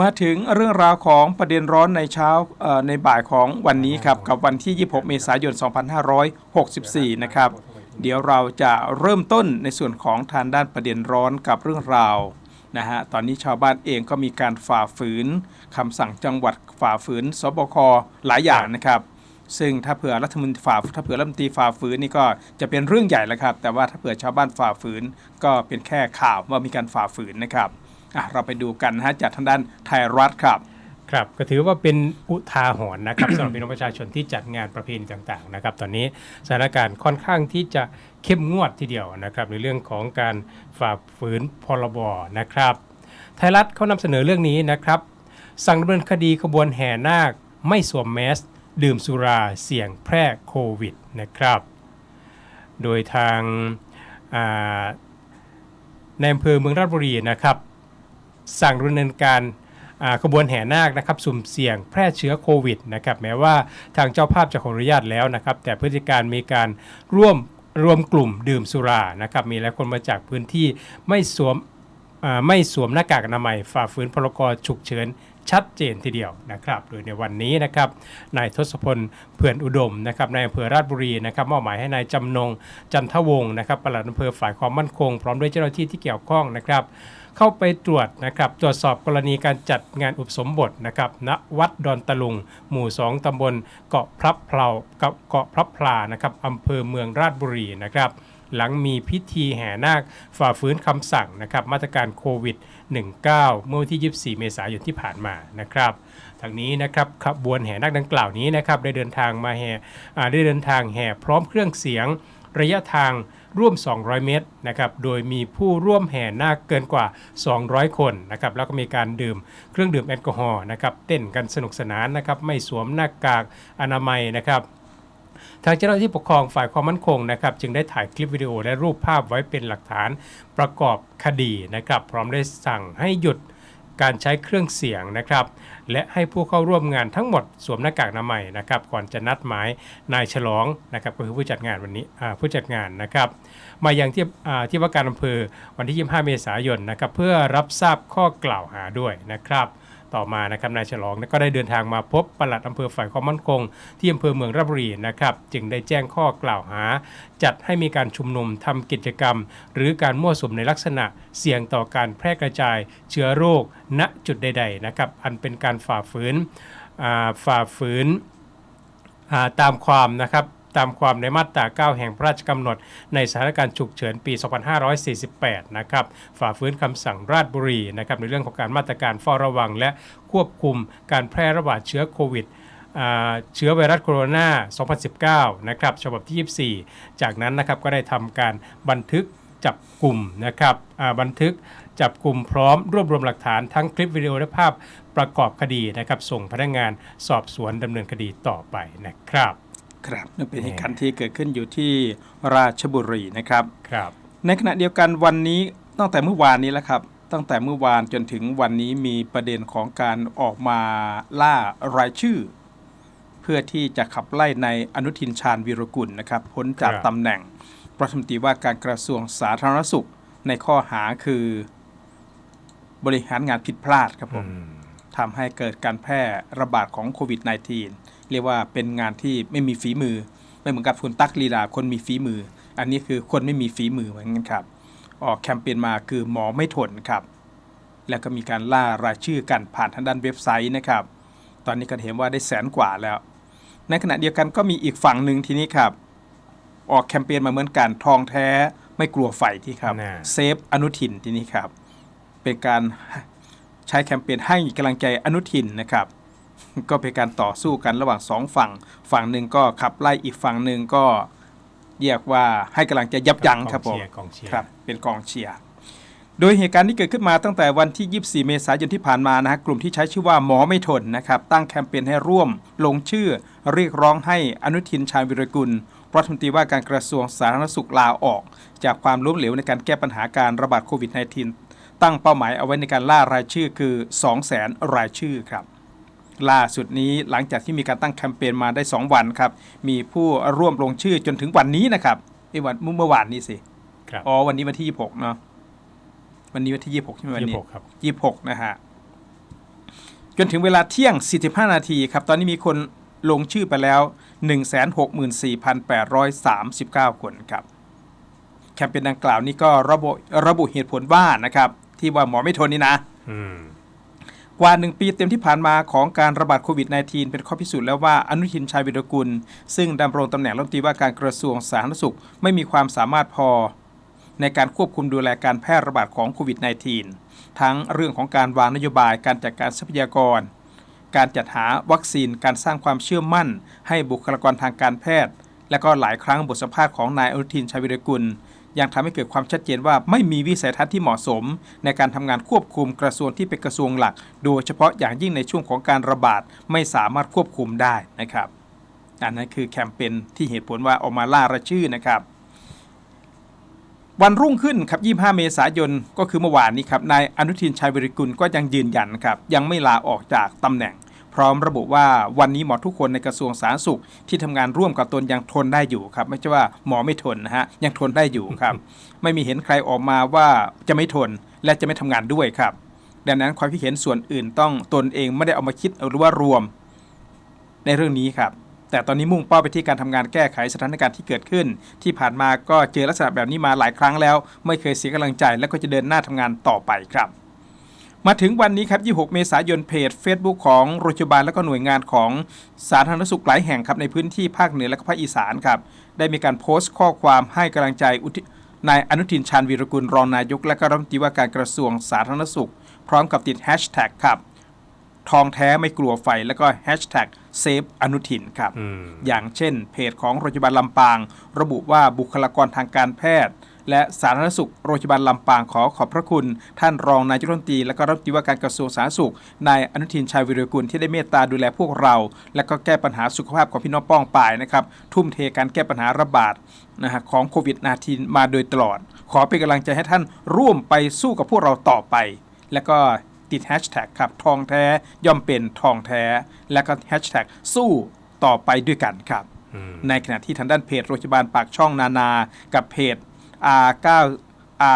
มาถึงเรื่องราวของประเด็นร้อนในเช้าในบ่ายของวันนี้ครับกับวันที่ 26 เมษายน 2564 นะครับ เดี๋ยวเราจะเริ่มต้นในส่วนของทางด้านประเด็นร้อนกับเรื่องราวนะฮะตอนนี้ชาวบ้านเองก็มีการฝ่าฝืนคำสั่งจังหวัดฝ่าฝืนสบคหลายอย่างนะครับ ซึ่งถ้าเผื่อรัฐมนตรีฝ่าถ้าเผื่อรัฐมนตรีฝ่าฝืนนี่ก็จะเป็นเรื่องใหญ่แล้วครับ แต่ว่าถ้าเผื่อชาวบ้านฝ่าฝืนก็เป็นแค่ข่าวว่ามีการฝ่าฝืนนะครับ เราไปดูกันนะฮะจากทางด้านไทยรัฐครับครับก็ถือว่าเป็นอุทาหรณ์นะครับสำหรับพี่น้องประชาชนที่จัดงานประเพณีต่างๆนะครับ ตอนนี้สถานการณ์ค่อนข้างที่จะเข้มงวดทีเดียวนะครับในเรื่องของการฝ่าฝืนพรบนะครับ ไทยรัฐเขานำเสนอเรื่องนี้นะครับ สั่งดำเนินคดีขบวนแห่นาค ไม่สวมแมส ดื่มสุราเสี่ยงแพร่โควิดนะครับ โดยทางอ่าในอำเภอเมืองราชบุรีนะครับ สั่งดำเนินการขบวนแห่นาคนะครับสุ่มเสี่ยงแพร่เชื้อโควิดนะครับแม้ว่าทางเจ้าภาพจะขออนุญาตแล้วนะครับแต่พฤติการมีการร่วมรวมกลุ่มดื่มสุรานะครับมีหลายคนมาจากพื้นที่ไม่สวมไม่สวมหน้ากากอนามัยฝ่าฝืนพรกฉุกเฉินชัดเจนทีเดียวนะครับ โดยในวันนี้นะครับ นายทศพลเผื่อนอุดมนะครับนายอำเภอราชบุรีนะครับมอบหมายให้นายจำนงจันทวงศ์นะครับปลัดอำเภอฝ่ายความมั่นคง พร้อมด้วยเจ้าหน้าที่ที่เกี่ยวข้องนะครับ เข้าไปตรวจนะครับตรวจสอบกรณีการจัดงานอุปสมบทนะครับณวัดดอนตะลุง หมู่ 2ตำบลเกาะพลับเพลากับเกาะพลับพลานะครับอำเภอเมืองราชบุรีนะครับหลังมีพิธีแห่นาคฝ่าฝืนคำสั่งนะครับมาตรการโควิด 19 เมื่อวันที่ 24 เมษายนที่ผ่านมานะครับทางนี้นะครับขบวนแห่นาคดังกล่าวนี้นะครับได้เดินทางมาแห่ได้เดินทางแห่พร้อมเครื่องเสียง ระยะทางร่วม 200 เมตรนะครับ โดยมีผู้ร่วมแห่นาคเกินกว่า 200 คนนะครับ แล้วก็มีการดื่มเครื่องดื่มแอลกอฮอล์นะครับ เต้นกันสนุกสนานนะครับ ไม่สวมหน้ากากอนามัยนะครับทางเจ้าหน้าที่ปกครองฝ่ายความมั่นคงนะครับจึงได้ถ่ายคลิปวิดีโอและรูปภาพไว้เป็นหลักฐานประกอบคดีนะครับ พร้อมได้สั่งให้หยุด การใช้เครื่องเสียงนะครับ และให้ผู้เข้าร่วมงานทั้งหมดสวมหน้ากากอนามัยนะครับ ก่อนจะนัดหมายนายฉลองนะครับก็คือผู้จัดงานวันนี้ผู้จัดงานนะครับ มายังที่ที่ว่าการอำเภอวันที่ 25 เมษายนนะครับ เพื่อรับทราบข้อกล่าวหาด้วยนะครับ ต่อมานะครับนายฉลองก็ได้เดินทางมาพบปลัดอำเภอฝ่ายความมั่นคง ที่อำเภอเมืองราชบุรีนะครับจึงได้แจ้งข้อกล่าวหา จัดให้มีการชุมนุมทำกิจกรรม หรือการมั่วสุมในลักษณะเสี่ยงต่อการแพร่กระจาย เชื้อโรค ณจุดใด ๆ นะครับ อันเป็นการฝ่าฝืนฝ่าฝืนตามความนะครับ ตามความในมาตรา 9 แห่งพระราชกำหนด ในสถานการณ์ฉุกเฉินปี 2548 นะครับฝ่าฝืนคำสั่งราชบุรีนะครับในเรื่องของการมาตรการเฝ้าระวัง และควบคุมการแพร่ระบาดเชื้อโควิดอ่าเชื้อไวรัสโคโรนา 2019 นะครับฉบับที่ 24 จากนั้นนะครับก็ได้ทำการบันทึกจับกลุ่มนะครับอ่าบันทึกจับกลุ่มพร้อมรวบรวมหลักฐานทั้งคลิปวิดีโอและภาพประกอบคดีนะครับส่งพนักงานสอบสวนดำเนินคดีต่อไปนะครับ ครับนั่นเป็นเหตุการณ์ที่เกิดขึ้นอยู่ที่ราชบุรีนะครับครับ ในขณะเดียวกันวันนี้ตั้งแต่เมื่อวานนี้แล้วครับ ตั้งแต่เมื่อวานจนถึงวันนี้มีประเด็นของการออกมาล่ารายชื่อ เพื่อที่จะขับไล่ในอนุทินชาญวีรกุลนะครับพ้นจากครับตำแหน่งรัฐมนตรีว่าการกระทรวงสาธารณสุขในข้อหาคือบริหารงานผิดพลาดครับผมอืม ทำให้เกิดการแพร่ระบาดของโควิด -19 เรียกว่าเป็นงานที่ไม่มีฝีมือ ไม่เหมือนกับคุณตั๊กลีลาคนมีฝีมือ อันนี้คือคนไม่มีฝีมือเหมือนกันครับ ออกแคมเปญมาคือหมอไม่ทนครับ แล้วก็มีการล่ารายชื่อกันผ่านทางด้านเว็บไซต์นะครับ ตอนนี้ก็เห็นว่าได้แสนกว่าแล้ว ในขณะเดียวกันก็มีอีกฝั่งหนึ่งทีนี้ครับ ออกแคมเปญมาเหมือนกันทองแท้ไม่กลัวไฟที่ครับน่าเซฟอนุทินทีนี้ครับ เป็นการ ใช้แคมเปญให้กำลังใจอนุทินนะครับก็เป็นการต่อสู้กันระหว่างสองฝั่ง ฝั่งหนึ่งก็ขับไล่อีกฝั่งหนึ่งก็เรียกว่าให้กำลังใจยับยั้งครับผมกองเชียร์กองเชียร์ครับเป็นกองเชียร์โดยเหตุการณ์ที่เกิดขึ้นมาตั้งแต่วันที่ 24 เมษายนที่ผ่านมานะฮะกลุ่มที่ใช้ชื่อว่าหมอไม่ทนนะครับตั้งแคมเปญให้ร่วม ลงชื่อ เรียกร้องให้อนุทินชาญวิรกุลรัฐมนตรีว่าการกระทรวงสาธารณสุขลาออก จากความล้มเหลวในการแก้ปัญหาการระบาดโควิด -19 ตั้งเป้าหมายเอาไว้ในการล่ารายชื่อคือ 200,000รายชื่อครับล่าสุดนี้หลังจากที่มีการตั้งแคมเปญมาได้ 2 วันครับ มีผู้ร่วมลงชื่อจนถึงวันนี้นะครับไอ้วันเมื่อวานนี้สิครับอ๋อวันนี้วันที่ 26 เนาะวันนี้วันที่ 26 ใช่ไหมวันยี่นี้สิบหกครับยี่หกนะฮะจนถึงเวลาเที่ยง 45 นาทีครับ ตอนนี้มีคนลงชื่อไปแล้ว 164,839 คนครับ แคมเปญดังกล่าวนี้ก็ระบุระบุเหตุผลว่านะครับ ที่ว่าหมอไม่ทนนี่นะอืมกว่า1ปีเต็มที่ผ่านมาของการระบาดโควิด -19 เป็นข้อพิสูจน์แล้วว่าอนุทินชาญวิรกุล ซึ่งดำรงตำแหน่งรัฐมนตรีว่าการกระทรวงสาธารณสุขไม่มีความสามารถพอ ในการควบคุมดูแลการแพร่ระบาดของโควิด -19 ทั้งเรื่องของการวางนโยบายการจัดการทรัพยากร การจัดหาวัคซีนการสร้างความเชื่อมั่น ให้บุคลากรทางการแพทย์ และก็หลายครั้งบทสัมภาษณ์ของนายอนุทินชาญวิรกุล ยังทำให้เกิดความชัดเจนว่าไม่มีวิสัยทัศน์ที่เหมาะสม ในการทำงานควบคุมกระทรวงที่เป็นกระทรวงหลัก โดยเฉพาะอย่างยิ่งในช่วงของการระบาดไม่สามารถควบคุมได้นะครับ อันนั้นคือแคมเปญที่เหตุผลว่าออกมาล่ารายชื่อนะครับวันรุ่งขึ้นครับ 25 เมษายน ก็คือเมื่อวานนี้ครับ นายอนุทินชาญวิริกุลก็ยังยืนยันครับ ยังไม่ลาออกจากตำแหน่ง พร้อมระบุว่าวันนี้หมอทุกคนในกระทรวงสาธารณสุข ที่ทำงานร่วมกับตนยังทนได้อยู่ครับไม่ใช่ว่าหมอไม่ทนนะฮะยังทนได้อยู่ครับไม่มีเห็นใครออกมาว่าจะไม่ทนและจะไม่ทำงานด้วยครับ ดังนั้นความคิดเห็นส่วนอื่นต้องตนเองไม่ได้เอามาคิดหรือว่ารวม ในเรื่องนี้ครับแต่ตอนนี้มุ่งเป้าไปที่การทำงานแก้ไขสถานการณ์ที่เกิดขึ้น ที่ผ่านมาก็เจอลักษณะแบบนี้มาหลายครั้งแล้ว ไม่เคยเสียกำลังใจและก็จะเดินหน้าทำงานต่อไปครับ มาถึงวันนี้ครับ 26 เมษายนเพจ Facebook ของโรงพยาบาลและก็หน่วยงานของสาธารณสุขหลายแห่งครับในพื้นที่ภาคเหนือและก็ภาคอีสานครับได้มีการโพสต์ข้อความให้กำลังใจอุทินายอนุทินชาญวีรกุลรองนายก และก็รัฐมนตรีว่าการกระทรวงสาธารณสุข พร้อมกับติดแฮชแท็กครับทองแท้ไม่กลัวไฟแล้วก็แฮชแท็กเซฟอนุทินครับอืมอย่างเช่น เพจของโรงพยาบาลลำปาง ระบุว่าบุคลากรทางการแพทย์ และสาธารณสุขโรงพยาบาลลำปางขอขอบพระคุณ ท่านรองนายกรัฐมนตรีและก็รัฐมนตรีว่าการกระทรวงสาธารณสุขนายอนุทินชาญวิรกุลที่ได้เมตตาดูแลพวกเรา และก็แก้ปัญหาสุขภาพของพี่น้องป้องปายนะครับทุ่มเทการแก้ปัญหาระบาดนะฮะของโควิด -19 มาโดยตลอด ขอเป็นกำลังใจให้ท่านร่วมไปสู้กับพวกเราต่อไป แล้วก็ติดแฮชแท็กครับทองแท้ย่อมเป็นทองแท้ แล้วก็แฮชแท็กสู้ต่อไปด้วยกันครับอืมในขณะที่ทางด้านเพจโรงพยาบาลปากช่องนานา กับเพจ R9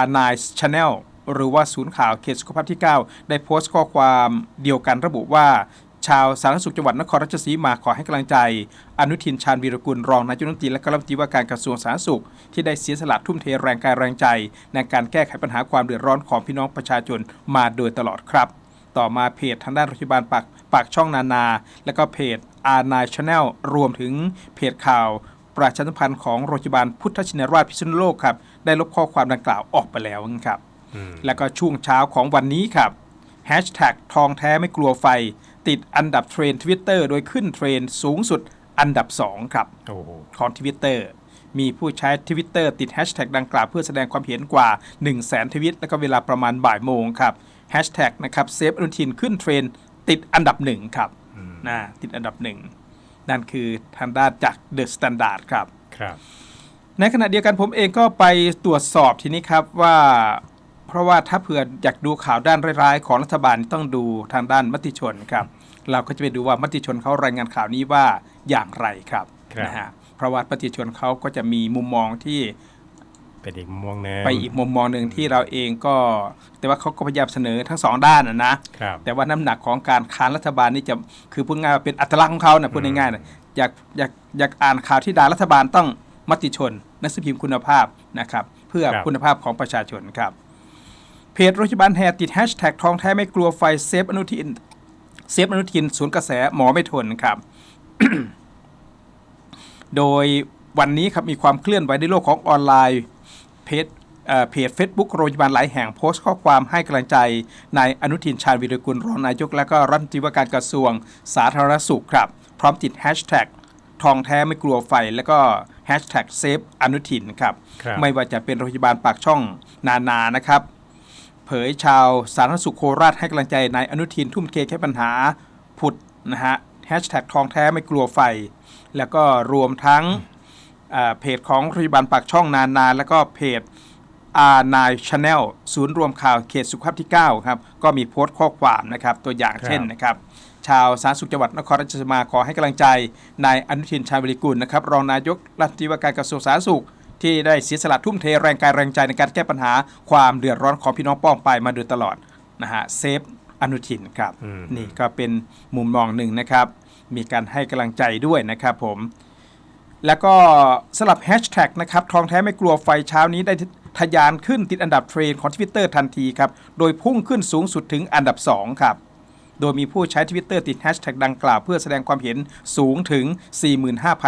R9 Channel หรือว่าศูนย์ข่าวเขตสุขภาพที่ 9 ได้โพสต์ข้อความเดียวกันระบุว่าชาวสาธารณสุขจังหวัดนครราชสีมาขอให้กำลังใจ อนุทินชาญวีรกุลรองนายกรัฐมนตรีและกรัฐมนตรีว่าการกระทรวงสาธารณสุข ที่ได้เสียสละทุ่มเทแรงกายแรงใจ ในการแก้ไขปัญหาความเดือดร้อนของพี่น้องประชาชนมาโดยตลอดครับ ต่อมาเพจทางด้านโรงพยาบาลปากปากช่องนานา และก็เพจ R9 Channel รวมถึงเพจข่าว ประชาสัมพันธ์ของโรงพยาบาลพุทธชินราชพิษณุโลกครับได้ลบข้อความดังกล่าวออกไปแล้วครับอืมแล้วก็ช่วงเช้าของวันนี้ครับแฮชแท็กทองแท้ไม่กลัวไฟ ติดอันดับเทรนทวิตเตอร์โดยขึ้นเทรนสูงสุดอันดับ 2 ครับโอ้โหของทวิตเตอร์มีผู้ใช้ทวิตเตอร์ติดแฮชแท็กดังกล่าวเพื่อแสดงความเห็นกว่า 1 0 0 0 0แสนทวิต แล้วก็เวลาประมาณบ่ายโมงครับแฮชแท็กนะครับเซฟอนุทินขึ้นเทรนด์ติดอันดับหนึ่งครับอืมนะติดอันดับหนึ่ง นั่นคือทางด้านจากเดอะสแตนดาร์ดครับครับ ในขณะเดียวกันผมเองก็ไปตรวจสอบทีนี้ครับว่า เพราะว่าถ้าเผื่ออยากดูข่าวด้านร้ายๆ ของรัฐบาลต้องดูทางด้านมติชนครับ เราก็จะไปดูว่ามติชนเขารายงานข่าวนี้ว่าอย่างไรครับครับนะฮะเพราะว่ามติชนเขาก็จะมีมุมมองที่ เป็นอีกมุมมองหนึงไปอีกมุมมองหนึ่งที่เราเองก็ แต่ว่าเขาก็พยายามเสนอทั้งสองด้านนะนะครับแต่ว่าน้ำหนักของการค้านรัฐบาลนี่จะคือพูดง่ายๆว่าเป็นอัตลักษณ์ของเขานะพูดง่ายๆนะอยากอยากอยากอ่านข่าวที่ด่ารัฐบาลต้องมติชนหนักสือพิมพ์คุณภาพนะครับ เพื่อครับคุณภาพของประชาชนครับเพจโรงพยาบาลแห่ติดแฮชแท็กทองแท้ไม่กลัวไฟเซฟอนุทินเซฟอนุทินสวนกระแสหมอไม่ทนครับ โดยวันนี้ครับมีความเคลื่อนไหวในโลกของออนไลน์ เพจเอ่อเพจ Facebook โรงพยาบาลหลายแห่งโพสต์ข้อความให้กำลังใจนายอนุทินชาญวิรกุลรองนายกและก็รัฐมนตรีว่าการกระทรวงสาธารณสุขครับ พร้อมติดแฮชแท็กทองแท้ไม่กลัวไฟแล้วก็แฮชแท็กเซฟอนุทินครับครับไม่ว่าจะเป็นโรงพยาบาลปากช่องนานานะครับ เผยชาวสาธารณสุขโคราชให้กำลังใจนายอนุทินทุ่มเทแก้ปัญหาผุดนะฮะแฮชแท็กทองแท้ไม่กลัวไฟ แล้วก็รวมทั้ง เอ่อเพจของโรงพยาบาลปากช่องนานาแล้วก็เพจ R9 Channel ศูนย์รวมข่าวเขตสุขภาพที่ 9 ครับ ก็มีโพสต์ข้อความนะครับ ตัวอย่างครับเช่นนะครับ ชาวสาธารณสุขจังหวัดนครราชสีมาขอให้กำลังใจนายอนุทินชาญวิริกุลนะครับ รองนายกรัฐมนตรีว่าการกระทรวงสาธารณสุข ที่ได้เสียสละทุ่มเทแรงกายแรงใจในการแก้ปัญหาความเดือดร้อนของพี่น้องป้องไปมาโดยตลอดนะฮะเซฟอนุทินครับอืมนี่ก็เป็นมุมมองหนึ่งนะครับ มีการให้กำลังใจด้วยนะครับผม แล้วก็สลับแฮชแท็กนะครับทองแท้ไม่กลัวไฟเช้านี้ได้ทะยานขึ้นติดอันดับเทรนด์ของทวิตเตอร์ทันทีครับ โดยพุ่งขึ้นสูงสุดถึงอันดับ 2 ครับ โดยมีผู้ใช้ทวิตเตอร์ติดแฮชแท็กดังกล่าวเพื่อแสดงความเห็นสูงถึง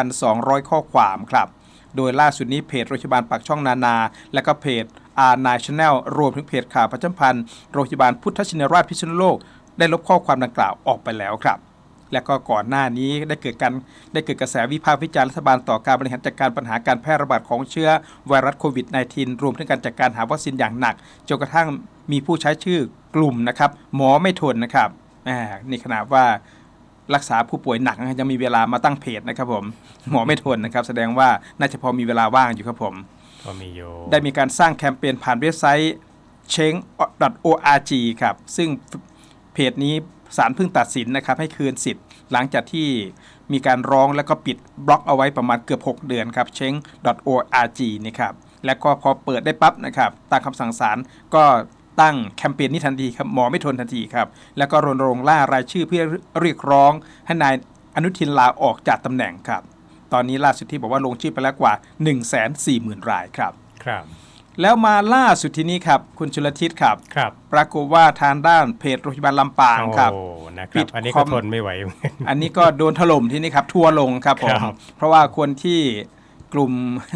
45,200 ข้อความครับ โดยล่าสุดนี้เพจโรงพยาบาลปากช่องนานา และก็เพจอาร์นายชแนลรวมถึงเพจข่าวประจำพันธ์โรงพยาบาลพุทธชินราชพิษณุโลก ได้ลบข้อความดังกล่าวออกไปแล้วครับ และก็ก่อนหน้านี้ได้เกิดการได้เกิดกระแสวิพากษ์วิจารณ์รัฐบาลต่อการบริหารจัดการปัญหาการแพร่ระบาดของเชื้อไวรัสโควิด -19 รวมถึงการจัดการหาวัคซีนอย่างหนักจนกระทั่งมีผู้ใช้ชื่อกลุ่มนะครับหมอไม่ทนนะครับอ่านี่ขนาดว่ารักษาผู้ป่วยหนักนะยังมีเวลามาตั้งเพจนะครับผมหมอไม่ทนนะครับ แสดงว่าน่าจะพอมีเวลาว่างอยู่ครับผมก็มีอยู่ได้มีการสร้างแคมเปญผ่านเว็บไซต์ c h e n g org ครับซึ่งเพจนี้ ศาลเพิ่งตัดสินนะครับให้คืนสิทธิ์ หลังจากที่มีการร้องแล้วก็ปิดบล็อกเอาไว้ประมาณเกือบ 6 เดือนครับ c h e n g org นี่ครับแล้วก็พอเปิดได้ปั๊บนะครับตามคำสั่งศาลก็ตั้งแคมเปญนี้ทันทีครับหมอไม่ทนทันทีครับแล้วก็รณรงค์ล่ารายชื่อเพื่อเรียกร้องให้นายอนุทินลาออกจากตำแหน่งครับ ตอนนี้ล่าสุดที่บอกว่าลงชื่อไปแล้วกว่า 140,000 รายครับ ครับ แล้วมาล่าสุดทีนี้ครับ คุณชลทิศครับ ครับ ปรากฏว่าทางด้านเพจโรงพยาบาลลำปางครับโอ้นะคปิรับดอันนี้คอก็มทนไม่ไหวเหมือนกันอันนี้ก็โดนถล่มที่นี่ครับ ทัวร์ลงครับผมครับเพราะว่าคนที่กลุ่ม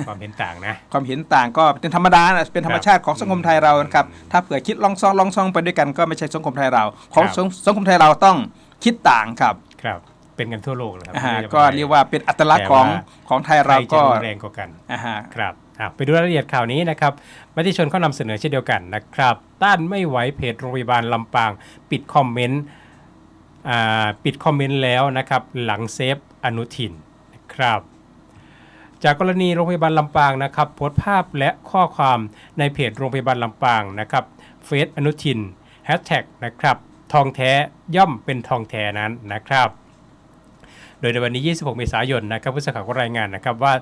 ความเห็นต่างนะ ความเห็นต่างก็เป็นธรรมดานะเป็นธรรมชาติของสังคมไทยเรานะครับถ้าเผื่อคิดลองซองลองซองไปด้วยกันก็ไม่ใช่สังคมไทยเราของครับสังสังคมไทยเราต้องคิดต่างครับครับเป็นกันทั่วโลกเลยครัอ่าฮะไม่ได้ก็เรียกว่าเป็นอัตลักษณ์ของแต่ว่าของไทยใครเราจะก็รุนแรงกว่ากันอ่าฮะครับอะ ไปดูรายละเอียดข่าวนี้นะครับมติชนเขานำเสนอเช่นเดียวกันนะครับ ต้านไม่ไหวเพจโรงพยาบาลลำปาง ปิดคอมเมนต์ปิดคอมเมนต์แล้วนะครับ หลังเซฟอนุทินนะครับ จากกรณีโรงพยาบาลลำปางนะครับโพสต์ภาพและข้อความในเพจโรงพยาบาลลำปางนะครับเฟซอนุทินแฮชแท็กนะครับทองแท้ย่อมเป็นทองแท้นั้นนะครับ ดยในวันนี้ 26 เมษายนนะครับผู้สื่อข่าวก็รายงานนะครับว่า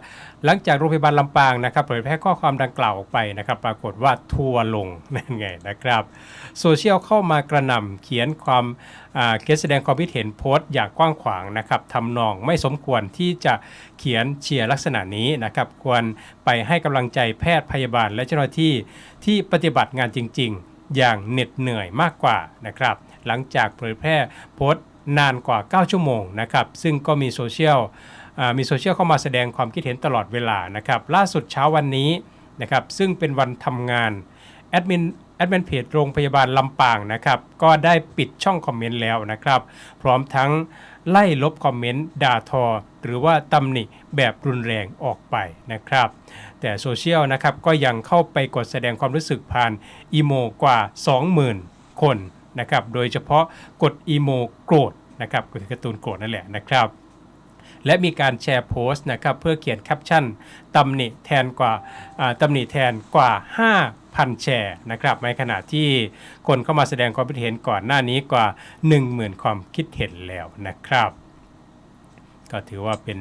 หลังจากโรงพยาบาลลำปางนะครับเผยแพร่ข้อความดังกล่าวออกไปนะครับ ปรากฏว่าทัวร์ลงนั่นไงนะครับโซเชียลเข้ามากระหน่ำเขียนความเขียนแสดงความคิดเห็นโพสต์อย่างกว้างขวางนะครับทำนองไม่สมควรที่จะเขียนเชียร์ลักษณะนี้นะครับ ควรไปให้กำลังใจแพทย์พยาบาลและเจ้าหน้าที่ที่ปฏิบัติงานจริง ๆ อย่างเหน็ดเหนื่อยมากกว่านะครับ หลังจากเผยแพร่โพสต์ นานกว่า 9 ชั่วโมงนะครับ ซึ่งก็มีโซเชียลมีโซเชียลเข้ามาแสดงความคิดเห็นตลอดเวลานะครับ ล่าสุดเช้าวันนี้นะครับซึ่งเป็นวันทำงานแอดมินแอดมินเพจโรงพยาบาลลำปางนะครับ ก็ได้ปิดช่องคอมเมนต์แล้วนะครับ พร้อมทั้งไล่ลบคอมเมนต์ด่าทอ หรือว่าตำหนิแบบรุนแรงออกไปนะครับ แต่โซเชียลนะครับก็ยังเข้าไปกดแสดงความรู้สึกผ่านอีโมกว่า 20,000 คน นะครับ โดยเฉพาะกดอีโมโกรธนะครับก็คือการ์ตูนโกรธนั่นแหละนะครับ และมีการแชร์โพสต์นะครับเพื่อเขียนแคปชั่นตำหนิแทนกว่าอ่าตำหนิแทนกว่า 5,000 แชร์นะครับในขณะที่คนเข้ามาแสดงความคิดเห็นก่อนหน้านี้กว่า 10,000 ความคิดเห็นแล้วนะครับ ก็ถือว่าเป็น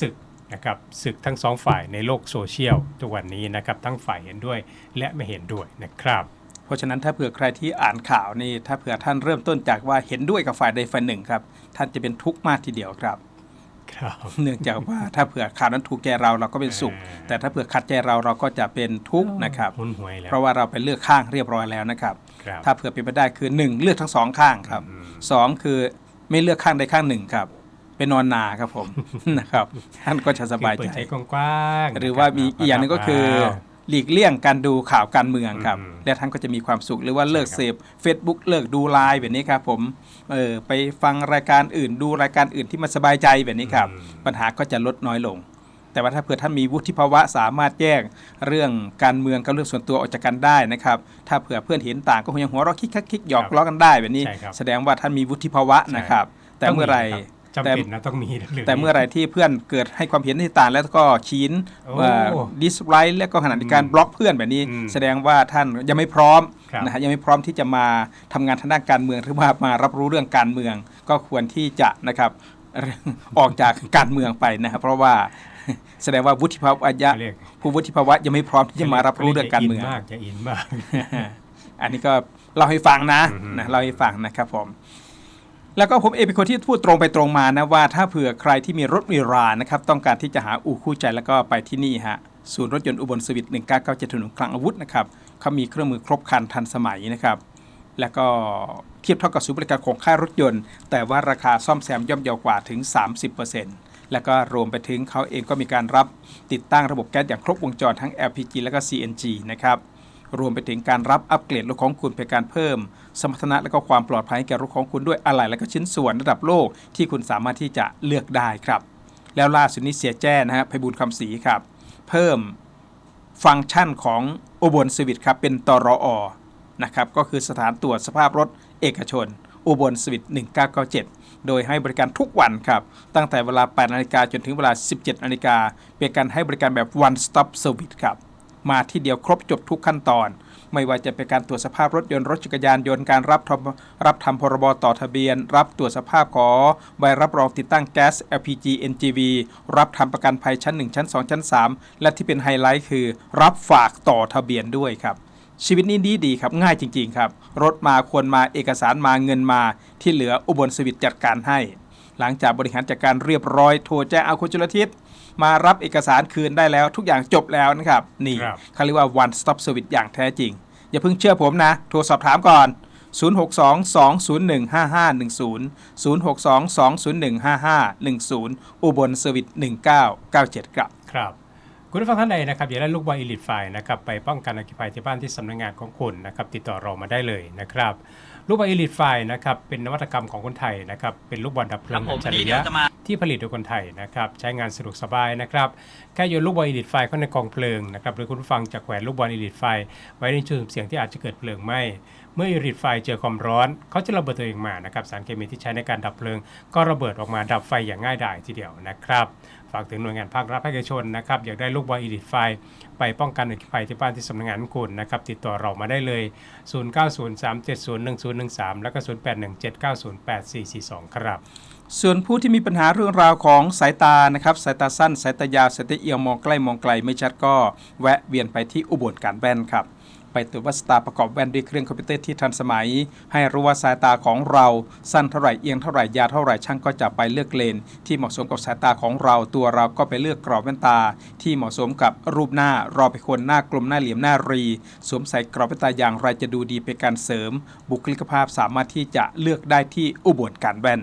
ศึกนะครับศึกทั้งสองฝ่ายในโลกโซเชียลทุกวันนี้นะครับทั้งฝ่ายเห็นด้วยและไม่เห็นด้วยนะครับ เพราะฉะนั้นถ้าเผื่อใครที่อ่านข่าวนี่ถ้าเผื่อท่านเริ่มต้นจากว่าเห็นด้วยกับฝ่ายใดฝ่ายหนึ่งครับ ท่านจะเป็นทุกข์มากทีเดียวครับครับเนื่องจากว่าถ้าเผื่อข่าวนั้นถูกใจเราเราก็เป็นสุขอ่าแต่ถ้าเผื่อขัดใจเราเราก็จะเป็นทุกข์นะครับหุนหวยแล้วเพราะว่าเราไปเลือกข้างเรียบร้อยแล้วนะครับครับ ถ้าเผื่อเป็นไปได้คือ 1 เลือกทั้งสองข้างครับอืมสองคือไม่เลือกข้างใดข้างหนึ่งครับไปนอนนาครับผมนะครับท่านก็จะสบายเปิใจดใจกว้างๆหรือว่ามีอีกอย่างหนึงก็คือ หลีกเลี่ยงการดูข่าวการเมืองครับอืมและท่านก็จะมีความสุขหรือว่าเลิกใช่ครับเสพ Facebook เลิกดูไลน์แบบนี้ครับผมเออไปฟังรายการอื่นดูรายการอื่นที่มันสบายใจแบบนี้ครับ ปัญหาก็จะลดน้อยลง แต่ว่าถ้าเผื่อท่านมีวุฒิภาวะสามารถแยกเรื่องการเมืองกับเรื่องส่วนตัวออกจากกันได้นะครับถ้าเผื่อเพื่อนเห็นต่างก็คงยังหัวเราะคิกคักคิกหยอกล้อกันได้แบบนี้ใช่ครับแสดงว่าท่านมีวุฒิภาวะนะครับ แต่เมื่อไหร่ จำเป็นนะต้องมีนะรื่องนี้ แต่เมื่อไหรที่เพื่อนเกิดให้ความเห็นที่ต่างแล้วก็ขีนโอ้ว่าดิสไลค์แล้วก็ขณะในการบล็อกเพื่อนแบบนี้ อืมแสดงว่าท่านยังไม่พร้อมครับ นะฮะยังไม่พร้อมที่จะมาทำงานทางด้านการเมืองหรือว่ามารับรู้เรื่องการเมือง ก็ควรที่จะนะครับ ออกจากการเมืองไปนะครับเพราะว่า แสดงว่าวุฒิภาวะเขาเรียกผู้วุฒิภาวะยังไม่พร้อมที่จะมารับรู้เรื่องการเมืองมากจะอินมาก อันนี้ก็เล่าให้ฟังนะอือฮึ นะเล่าให้ฟังนะครับผม แล้วก็ผมเองเป็นคนที่พูดตรงไปตรงมานะว่าถ้าเผื่อใครที่มีรถมีรานะครับต้องการที่จะหาอู่คู่ใจแล้วก็ไปที่นี่ฮะศูนย์รถยนต์อุบลสวิต1997ถนนคลังอาวุธนะครับเขามีเครื่องมือครบครันทันสมัยนะครับแล้วก็เทียบเท่ากับศูนย์บริการของค่ายรถยนต์ แต่ว่าราคาซ่อมแซมย่อมเยาวกว่าถึง 30%แล้วก็รวมไปถึงเขาเองก็มีการรับติดตั้งระบบแก๊สอย่างครบวงจรทั้ง LPG แล้วก็ CNG นะครับ รวมไปถึงการรับอัปเกรดรถของคุณเป็นการเพิ่ม สมรรถนะและก็ความปลอดภัยแก่รถของคุณด้วยอะไหล่และก็ชิ้นส่วนระดับโลกที่คุณสามารถที่จะเลือกได้ครับ แล้วล่าสุดนี้เสียแจ้นะฮะไพบูลคำศรีครับ เพิ่มฟังก์ชันของอุบลสวิตครับเป็นตรอนะครับก็คือสถานตรวจสภาพรถเอกชน อุบลสวิต1997 โดยให้บริการทุกวันครับ ตั้งแต่เวลา 8 นาฬิกาจนถึงเวลา 17 นาฬิกาเป็นการให้บริการแบบ one stop service ครับ มาที่เดียวครบจบทุกขั้นตอน ไม่ว่าจะเป็นการตรวจสภาพรถยนต์รถจักรยานยนต์การรับทำรับทำพรบต่อทะเบียน รับตรวจสภาพขอใบรับรองติดตั้งแก๊ส LPG NGV รับทำประกันภัยชั้น 1 ชั้น 2 ชั้น 3 และที่เป็นไฮไลท์คือ รับฝากต่อทะเบียนด้วยครับชีวิตนี้ดีดีครับง่ายจริง ๆ ครับ รถมาควรมาเอกสารมาเงินมา ที่เหลืออุบลสวิตจัดการให้ หลังจากบริหารจัดการเรียบร้อยโทรแจ้งเอาคุณจุลทิศ มารับเอกสารคืนได้แล้ว ทุกอย่างจบแล้วนะครับ นี่ครับ เขาเรียกว่า one stop service อย่างแท้จริง อย่าเพิ่งเชื่อผมนะ โทรสอบถามก่อน 062-201-5510 062-201-5510 อุบลเซอร์วิส1997 ครับ ครับ คุณผู้ฟังท่านใดนะครับอยากได้ลูกบอลอีลิทไฟนะครับไปป้องกันอัคคีภัยที่บ้านที่สำนักงานของคุณนะครับติดต่อเรามาได้เลยนะครับ ลูกบอลอีลิทไฟนะครับเป็นนวัตกรรมของคนไทยนะครับเป็นลูกบอลดับเพลิครังบผมอัจฉรินี่เดี๋ยยะวจะมาที่ผลิตโดยคนไทยนะครับใช้งานสะดวกสบายนะครับแค่โยนลูกบอลอีลิทไฟเข้าในกองเพลิงนะครับหรือคุณผู้ฟังจะแขวนลูกบอลอีลิทไฟไว้ในจุดเสี่ยงที่อาจจะเกิดเพลิงไหม้ เมื่ออีลิทไฟเจอความร้อนเขาจะระเบิดตัวเองมานะครับสารเคมีที่ใช้ในการดับเพลิง ก็ระเบิดออกมาดับไฟอย่างง่ายดายทีเดียวนะครับฝากถึงหน่วยงานภาครัฐภาคเอกชนนะครับอยากได้ลูกบอลอีลิทไฟ ไปป้องกันอัคคีภัยที่บ้านที่สำนักงานคุณนะครับติดต่อเรามาได้เลย 0903701013 แล้วก็ 0817908442 ครับส่วนผู้ที่มีปัญหาเรื่องราวของสายตานะครับสายตาสั้น สายตายาวสายตาเอียงมองใกล้มองไกลไม่ชัดก็ แวะเวียนไปที่อุบลการแว่นครับ ตรวจวัดสตาประกอบแว่นด้วยเครื่องคอมพิวเตอร์ที่ทันสมัย ให้รู้ว่าสายตาของเราสั้นเท่าไหร่เอียงเท่าไหร่ยาวเท่าไหร่ช่างก็จะไปเลือกเลน ที่เหมาะสมกับสายตาของเราตัวเราก็ไปเลือกกรอบแว่นตา ที่เหมาะสมกับรูปหน้ารอไปคนหน้ากลมหน้าเหลี่ยมหน้ารี สวมใส่กรอบแว่นตาอย่างไรจะดูดีเป็นการเสริม บุคลิกภาพสามารถที่จะเลือกได้ที่อุบลการแว่น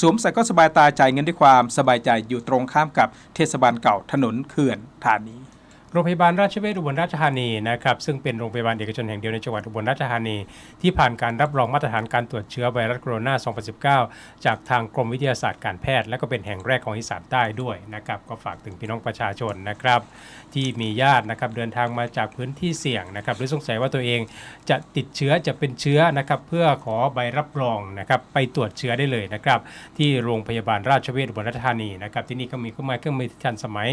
สวมใส่ก็สบายตาจ่ายเงินด้วยความสบายใจอยู่ตรงข้ามกับเทศบาลเก่าถนนเขื่อนธานี โรงพยาบาลราชเวชอุบลราชธานีนะครับซึ่งเป็นโรงพยาบาลเอกชนแห่งเดียวในจังหวัดอุบลราชธานี ที่ผ่านการรับรองมาตรฐานการตรวจเชื้อไวรัสโคโรนา 2019 จากทางกรมวิทยาศาสตร์การแพทย์ และก็เป็นแห่งแรกของอีสานใต้ด้วยนะครับก็ฝากถึงพี่น้องประชาชนนะครับที่มีญาตินะครับเดินทางมาจากพื้นที่เสี่ยงนะครับหรือสงสัยว่าตัวเองจะติดเชื้อจะเป็นเชื้อนะครับเพื่อขอใบรับรองนะครับไปตรวจเชื้อได้เลยนะครับที่โรงพยาบาลราชเวชอุบลราชธานีนะครับที่นี่ก็มีเครื่องไม้เครื่องมือที่ทันสมัย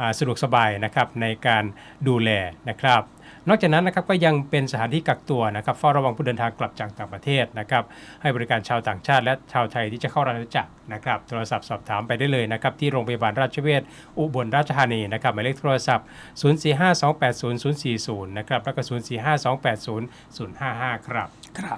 อ่าสะดวกสบายนะครับในการดูแลนะครับนอกจากนั้นนะครับก็ยังเป็นสถานที่กักตัวนะครับเฝ้าระวังผู้เดินทางกลับจากต่างประเทศนะครับให้บริการชาวต่างชาติและชาวไทยที่จะเข้าราชอาณาจักรนะครับโทรศัพท์สอบถามไปได้เลยนะครับที่โรงพยาบาลราชเวชอุบลราชธานีนะครับหมายเลขโทรศัพท์ 0452800040 นะครับแล้วก็ 0452800055 ครับครับ